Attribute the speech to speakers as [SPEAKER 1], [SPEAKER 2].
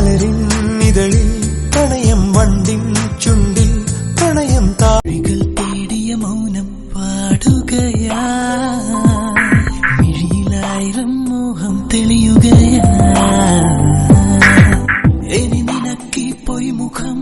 [SPEAKER 1] മലരിൻ ഇതളിൽ പ്രണയം വണ്ടിൻ ചുണ്ടിൽ പ്രണയം
[SPEAKER 2] താഴികൾ തേടിയ മൗനം പാടുകയാ മിഴിയിലായിരം മോഹം തെളിയുകയാ എനി നിനക്കി പോയി മുഖം